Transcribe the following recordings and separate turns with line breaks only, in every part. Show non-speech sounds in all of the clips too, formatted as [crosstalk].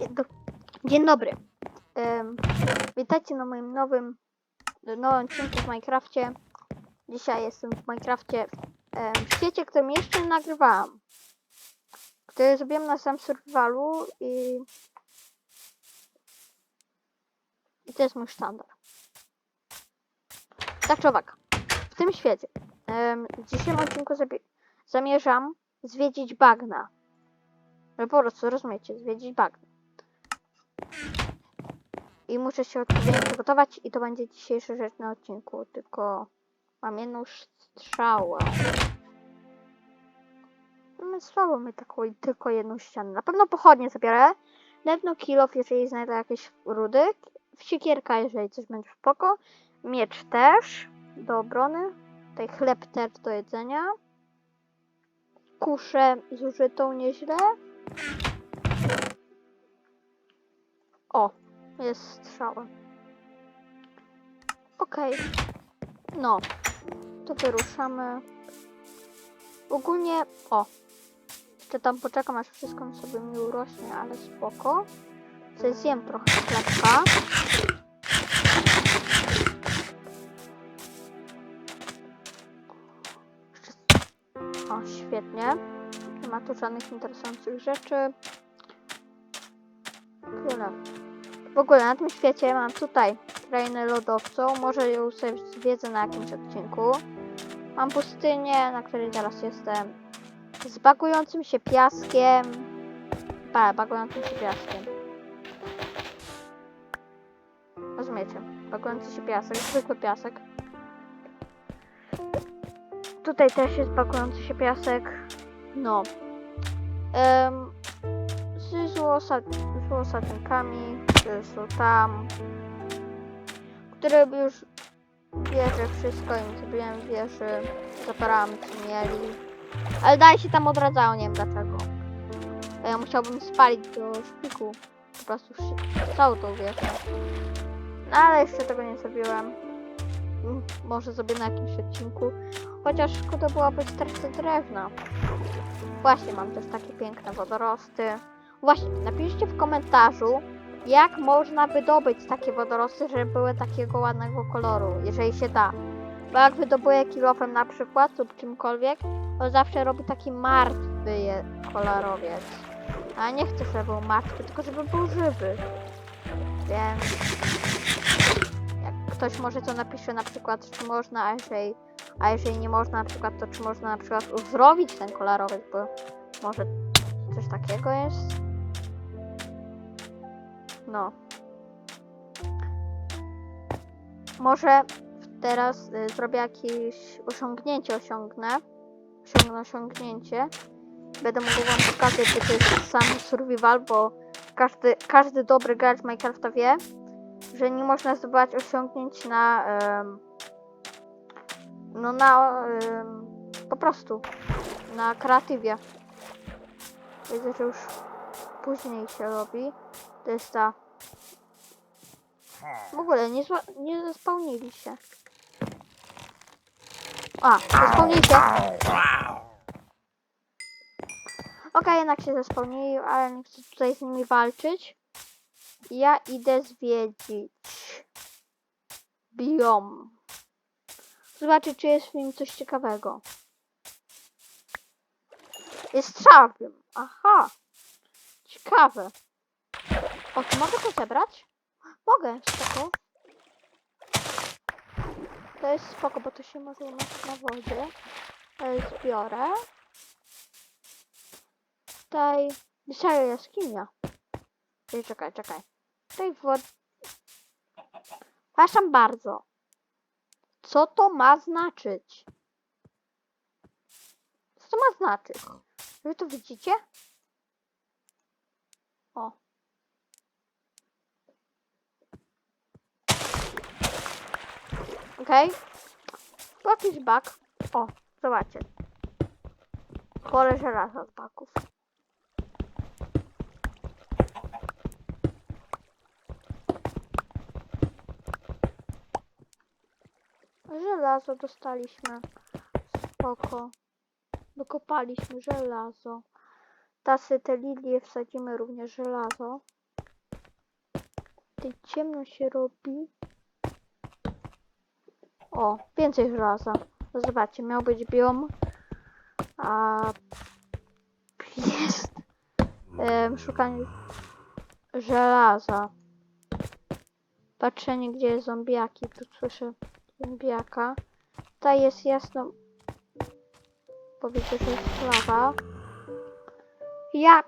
Dzień, do... Dzień dobry. Witajcie na moim nowym, nowym odcinku w Minecrafcie. Dzisiaj jestem w Minecrafcie w świecie, którym jeszcze nie nagrywałam. Który zrobiłem na samym survivalu i... I to jest mój sztandar. Tak czy owak. W tym świecie. em, w dzisiejszym odcinku zamierzam zwiedzić bagna. No po prostu, rozumiecie, zwiedzić bagno. I muszę się odpowiednio przygotować i to będzie dzisiejsza rzecz na odcinku, tylko mam jedną strzałę. Mamy słabo my taką, tylko jedną ścianę. Na pewno pochodnie zabiorę. Na pewno kilof, jeżeli znajdę jakieś rudy. Siekierka, jeżeli coś będzie spoko. Miecz też do obrony. Tutaj chleb też do jedzenia. Kuszę zużytą nieźle. O, jest strzała. Okej. No, to wyruszamy. Ogólnie, o. Jeszcze tam poczekam, aż wszystko mi sobie mi urośnie, ale spoko. Sobie zjem trochę chlebka. O, świetnie. Nie ma tu żadnych interesujących rzeczy. Tyle. W ogóle na tym świecie mam tutaj krainę lodowcą. Może ją sobie zwiedzę na jakimś odcinku. Mam pustynię, na której teraz jestem. Z bagującym się piaskiem. Ba, bagującym się piaskiem. Rozumiecie? Bagujący się piasek, zwykły piasek. Tutaj też jest bagujący się piasek. No. Um, z złosat, złosatynkami, które są tam, które już bierze wszystko im zrobiłem wieży, zaparałam co mieli, ale dalej się tam odradzają, nie wiem dlaczego. Ja musiałbym spalić do szpiku, po prostu całą tą wieżę. No ale jeszcze tego nie zrobiłem. Może zrobię na jakimś odcinku, chociaż szkoda byłoby strasznie drewna. Właśnie, mam też takie piękne wodorosty. Właśnie, napiszcie w komentarzu, jak można wydobyć takie wodorosty, żeby były takiego ładnego koloru, jeżeli się da. Bo jak wydobuję kilofem na przykład lub czymkolwiek, to zawsze robi taki martwy kolorowiec. A nie chcę, żeby był martwy, tylko żeby był żywy. Więc jak ktoś może to napisze na przykład, czy można, a jeżeli, a jeżeli nie można na przykład, to czy można na przykład uzdrowić ten kolorowiec, bo może coś takiego jest. No. Może teraz y, zrobię jakieś osiągnięcie, osiągnę. Osiągnę osiągnięcie. Będę mógł wam pokazać, że to jest sam survival, bo każdy, każdy dobry gracz Minecrafta wie, że nie można zdobywać osiągnięć na no na po prostu na kreatywie. Widzę, że już później się robi. To jest ta. W ogóle nie, nie zespełnili się. A, zespełnili się. Okej, jednak się zespełnili, ale nie chcę tutaj z nimi walczyć. Ja idę zwiedzić biom. Zobaczyć, czy jest w nim coś ciekawego. Jest strzałkiem. Aha. Ciekawe. O, czy mogę to zebrać? Mogę, spoko. To jest spoko, bo to się może unosić na wodzie. E, Zbiorę. Tutaj... Serio jaskinia. Czekaj, czekaj. Tutaj wod... Przepraszam bardzo. Co to ma znaczyć? Co to ma znaczyć? Wy to widzicie? O. Okej. Tu jakiś bug. O, zobaczcie. Pole żelaza z baków. Żelazo dostaliśmy. Spoko. Dokopaliśmy żelazo. Tasy, te lilie wsadzimy również żelazo. Tutaj ciemno się robi. O, więcej żelaza. Zobaczcie, miał być biom. A jest szukanie żelaza. Patrzenie, gdzie jest zombiaki. Tu słyszę zombiaka. Tutaj jest jasno. Powiedzę, że jest lawa. Ja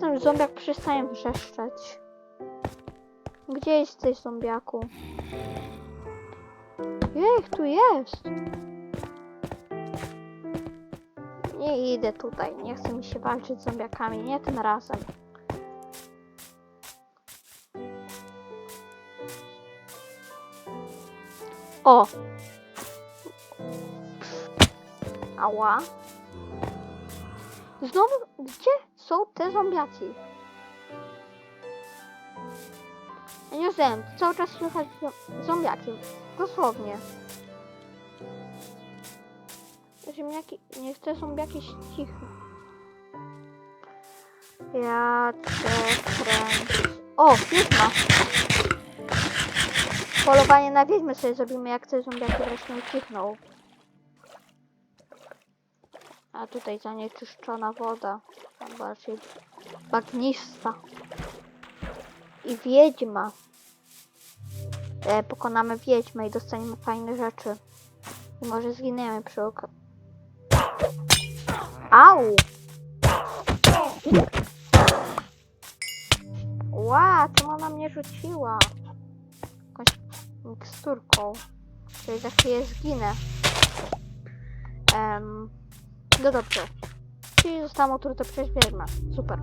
ten zombiak przestaje wrzeszczeć. Gdzie jesteś, zombiaku? Jej, tu jest. Nie idę tutaj. Nie chcę mi się walczyć z zombiakami. Nie tym razem. O! Ała. Znowu, gdzie są te zombiaki? Wiem, cały czas słychać zo- zombiaki. Dosłownie. Ziemniaki, niech te zombiaki cicho. Ja cię kręcę. O, wiedźma! Polowanie na wiedźmy sobie zrobimy, jak te zombiaki wreszcie ucichną. A tutaj zanieczyszczona woda. Tam bardziej bagnista. I wiedźma. E, pokonamy wiedźmę i dostaniemy fajne rzeczy. I może zginiemy przy okazji. Au! Ła, czemu ona mnie rzuciła? Jakąś miksturką. Czyli za chwilę zginę. No dobrze. Czyli zostałam otruta przez wiedźmę. Super.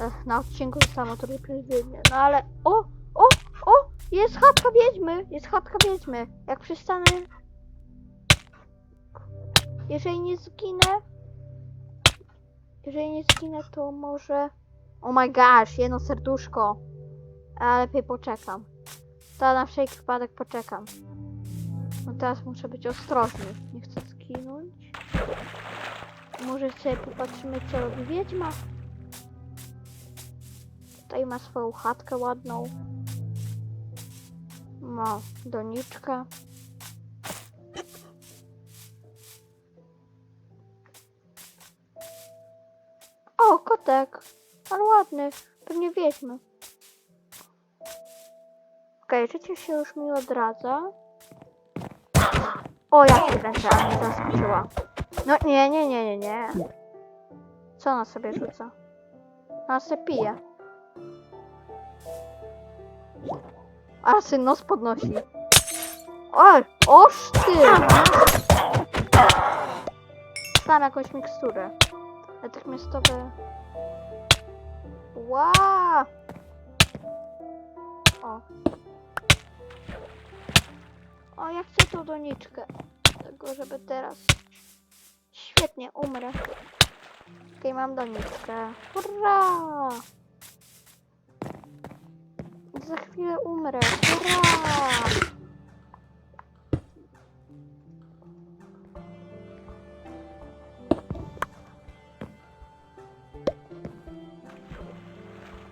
Ech, na odcinku zostałam otruta przez wiedźmę. No ale... O! Jest chatka wiedźmy! Jest chatka wiedźmy. Jak przestanę... Jeżeli nie zginę... Jeżeli nie zginę, to może... Oh my gosh, jedno serduszko. Ale lepiej poczekam. To na wszelki wypadek poczekam. No teraz muszę być ostrożny. Nie chcę zginąć. Może sobie popatrzymy, co robi wiedźma. Tutaj ma swoją chatkę ładną. Ma doniczkę. O, kotek. Ale ładny. Pewnie wiedźmy. Okej, życie się już mi odradza. O, jak się mnie zaskoczyła. No nie, nie, nie, nie, nie. Co ona sobie rzuca? Ona sobie pije. A syn nos podnosi. Oj, oż ty! Znam jakąś miksturę. Natychmiastowe... Ła! O. O, ja chcę tą doniczkę. Tego, żeby teraz... Świetnie, umrę. Okej, mam doniczkę. Hurra! Za chwilę umrę.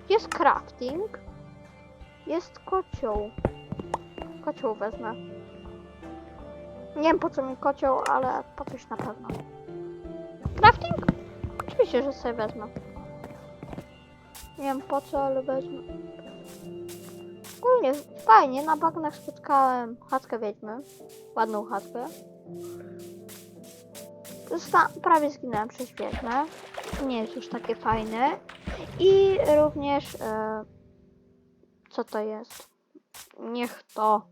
Jest crafting. Jest kocioł. Kocioł wezmę. Nie wiem po co mi kocioł, ale po coś na pewno. Crafting? Oczywiście, że sobie wezmę. Nie wiem po co, ale wezmę. Ogólnie fajnie, na bagnach spotkałem chatkę wiedźmy. Ładną chatkę. Zosta prawie zginąłem przez wiedźmę. Nie jest już takie fajne. I również... E, co to jest? Niech to.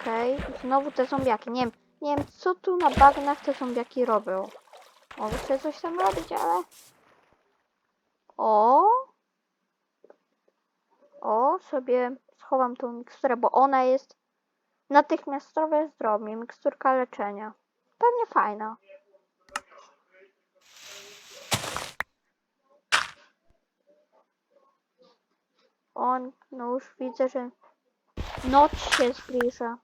Okej, znowu te zombiaki. Nie wiem, nie wiem co tu na bagnach te zombiaki robią. Mogę sobie coś tam robić, ale... O! O, sobie schowam tą miksturę, bo ona jest natychmiastowe zdrowie, miksturka leczenia. Pewnie fajna. On, no już widzę, że noc się zbliża.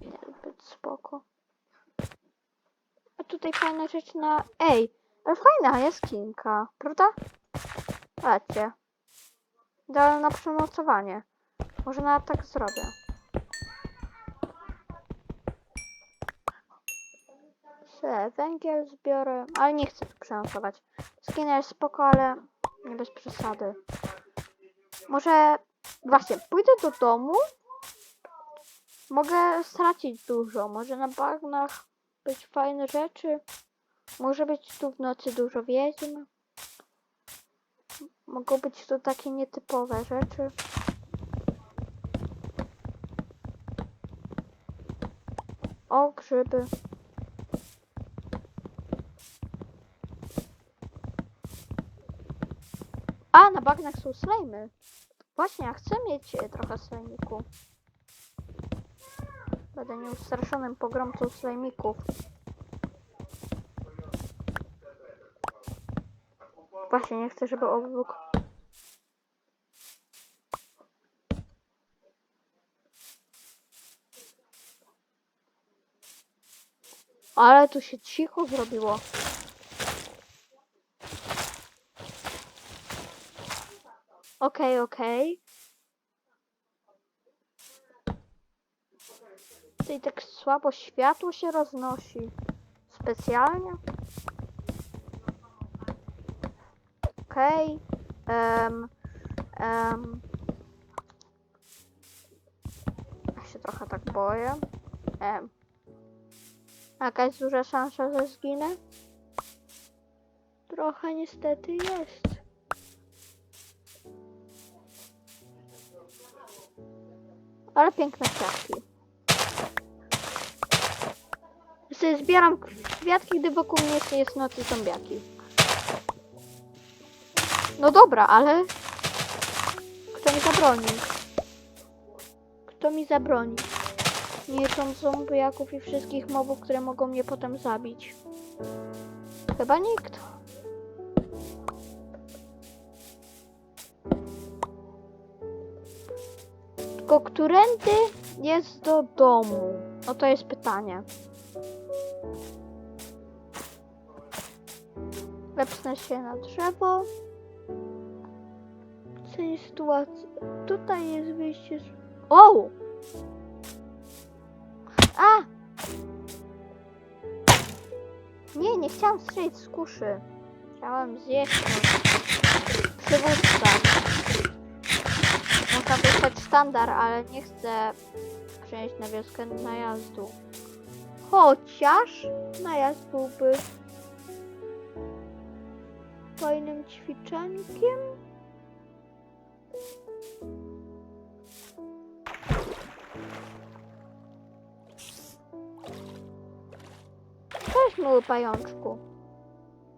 Niezbyt spoko. A tutaj fajna rzecz na... Ej, ale fajna jaskinka, prawda? Patrzcie. Idealne na przenocowanie. Może nawet tak zrobię. Se, węgiel zbiorę, ale nie chcę tu przenocować. Skinner jest spoko, ale nie bez przesady. Może właśnie pójdę do domu. Mogę stracić dużo. Może na bagnach być fajne rzeczy. Może być tu w nocy dużo wiedźm. Mogą być tu takie nietypowe rzeczy. O, grzyby. A, na bagnach są slajmy. Właśnie, ja chcę mieć e, trochę slajmiku. Będę nieustraszonym pogromcą slajmików. Właśnie, nie chcę, żeby obok... Ale tu się cicho zrobiło. Okej, okej. Tutaj tak słabo światło się roznosi. Specjalnie. Okej. em, em. Ja się trochę tak boję. Em. Jakaś duża szansa, że zginę? Trochę niestety jest. Ale piękne kwiatki. Zbieram kwiatki, gdy wokół mnie jest nocy zombiaki. No dobra, ale... Kto mi zabroni? Kto mi zabroni? Nie licząc zombiaków i wszystkich mobów, które mogą mnie potem zabić. Chyba nikt. Tylko którędy jest do domu? No to jest pytanie. Wepnę się na drzewo. Cenię sytuację. Tutaj jest wyjście z... O! A! Nie, nie chciałam strzelić z kuszy. Chciałam zjeść przywódca. Można wysłać sztandar, ale nie chcę przenieść na wioskę najazdu. Chociaż najazd byłby fajnym ćwiczenkiem. Cześć, miły pajączku.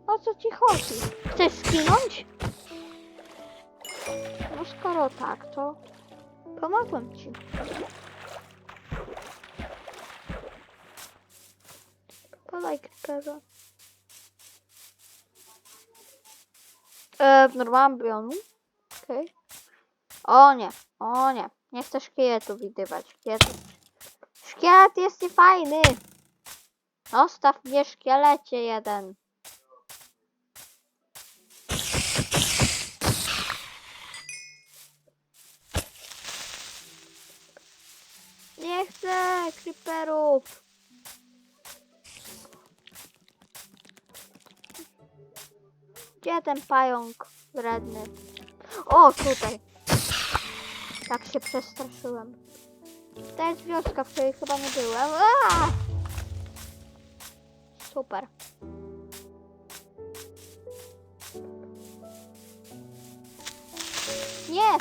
O co ci chodzi? Chcesz skinąć? No skoro tak, to pomogłem ci. Podaj creeperza. E, w normalnym bionu. Okej. O nie, o nie. Nie chcę szkieletu widywać. Szkielet, szkielet jest niefajny. Zostaw mnie szkielecie jeden. Nie chcę creeperów. Gdzie ten pająk wredny? O, tutaj. Tak się przestraszyłem. To jest wioska, w której chyba nie byłem. Aaa! Super. Nie!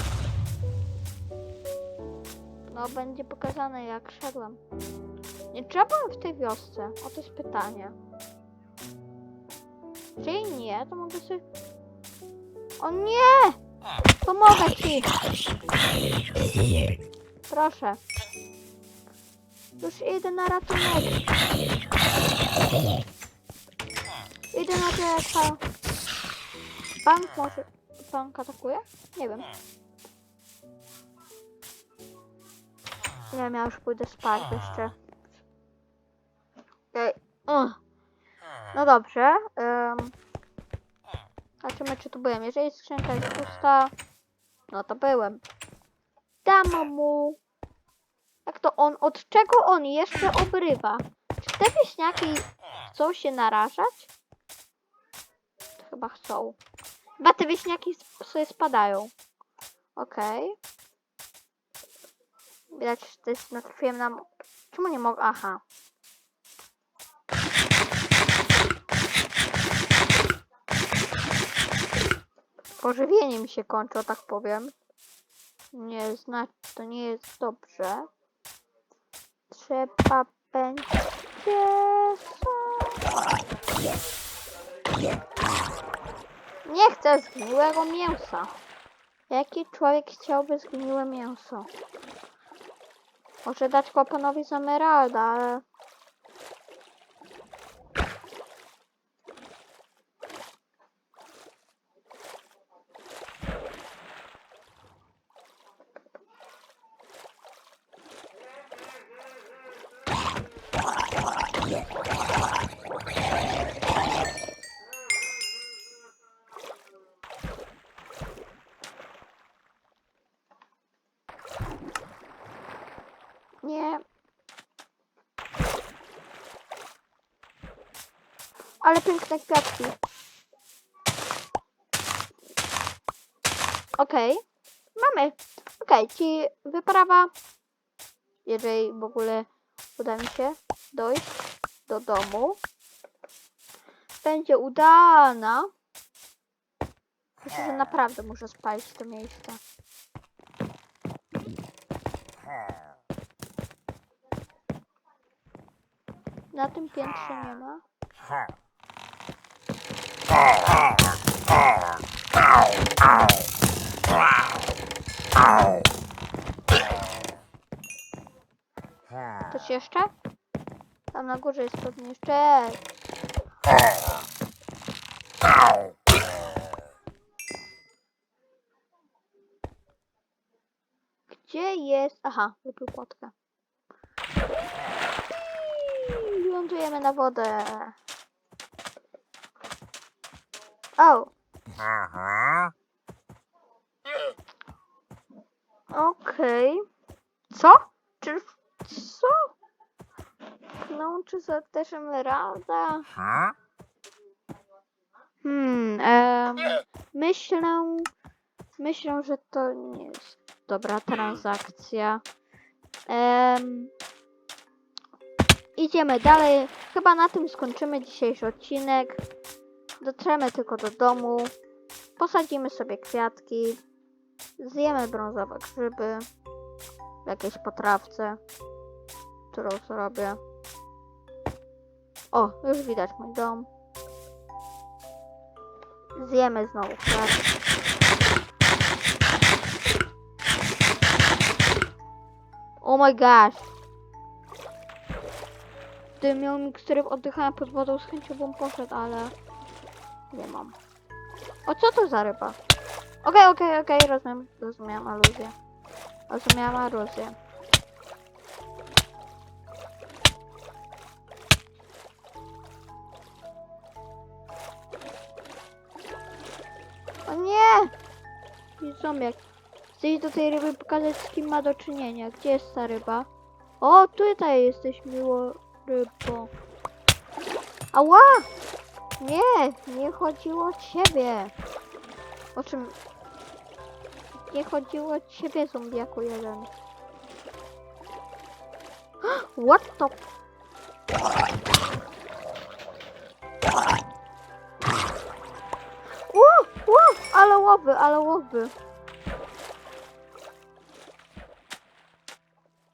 No, będzie pokazane jak szedłem. Nie trzeba w tej wiosce? O, to jest pytanie. Czyli nie, to mogę sobie... O nie! Pomogę ci! Proszę. Już idę na ratunek. Idę na pan... Bank może... Bank atakuje? Nie wiem. Nie wiem, ja już pójdę spać jeszcze. Ej, ugh. No dobrze. Um, zobaczymy, czy tu byłem. Jeżeli skrzynka jest pusta, No to byłem. Dam mu. Jak to on? Od czego on jeszcze obrywa? Czy te wieśniaki chcą się narażać? Chyba chcą. Chyba te wieśniaki sobie spadają. Okej. Widać, że to jest natrafiłem na... Czemu nie mogę? Aha. Pożywienie mi się kończy, tak powiem. Nie, znaczy, to nie jest dobrze. Trzeba będzie... Nie chcę zgniłego mięsa. Jaki człowiek chciałby zgniłe mięso? Może dać kłapanowi z emeralda, ale... Nie. Ale piękne kwiatki. Okej. Mamy. Okej, czyli wyprawa, jeżeli w ogóle uda mi się dojść do domu, będzie udana. Myślę, że naprawdę muszę spalić to miejsce. Na tym piętrze nie ma. Coś jeszcze? Tam na górze jest pewnie jeszcze. Gdzie jest... Aha, wypił. I Lądujemy na wodę. O, okej. Co? Czy... Co? No, czy za też emeralda? Hmm, em, myślę, myślę, że to nie jest dobra transakcja. Em, idziemy dalej. Chyba na tym skończymy dzisiejszy odcinek. Dotrzemy tylko do domu. Posadzimy sobie kwiatki. Zjemy brązowe grzyby. W jakiejś potrawce, którą zrobię. O, już widać mój dom. Zjemy znowu chleb. Oh my gosh. Gdybym miał mikstury oddychania pod wodą, z chęcią bym poszedł, ale nie mam. O, co to za ryba? Okej, okej, okej, rozumiem, rozumiałam aluzję. Rozumiałam aluzję. Zombiak. Chcę iść do tej ryby pokazać z kim ma do czynienia. Gdzie jest ta ryba? O, tutaj jesteś miło rybo. Ała! Nie, nie chodziło o ciebie. O czym? Nie chodziło o ciebie, zombiaku jeden. [gasps] What the... ale łowy, ale łowy.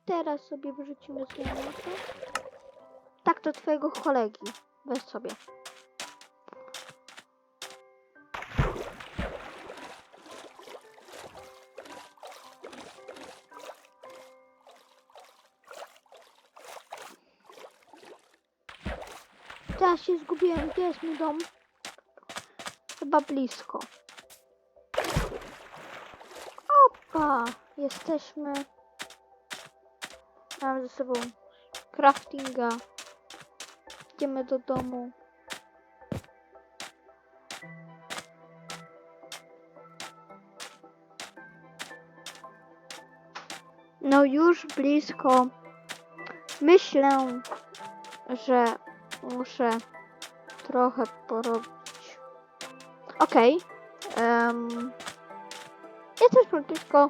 Teraz sobie wyrzucimy z mięsa. Tak, do twojego kolegi. Weź sobie. Teraz się zgubiłem. Gdzie jest mój dom? Chyba blisko. Opa! Jesteśmy. Mam ze sobą craftinga. Idziemy do domu. No już blisko. Myślę, że muszę trochę porobić. Okej. Em, jesteśmy blisko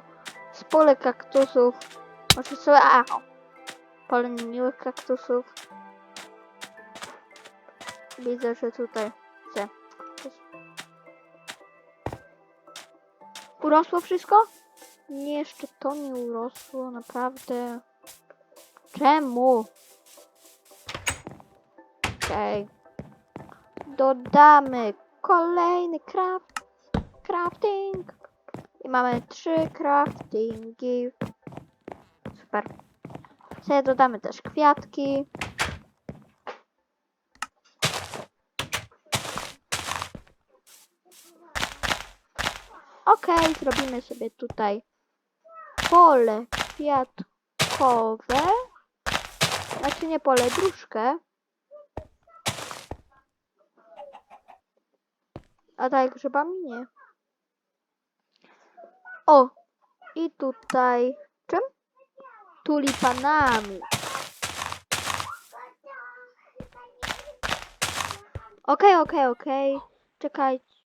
z pole kaktusów. Może sobie. A! Pole niemiłych kaktusów. Widzę, że tutaj się. Urosło wszystko? Nie, jeszcze to nie urosło, naprawdę. Czemu? Okej. Dodamy kolejny craft, crafting. I mamy trzy craftingi. Super. Sobie dodamy też kwiatki. Okej, zrobimy sobie tutaj pole kwiatkowe. Znaczy nie pole, dróżkę. A tak grzybami nie. O! I tutaj czym? Tulipanami. Okej, okej, okej. Czekajcie.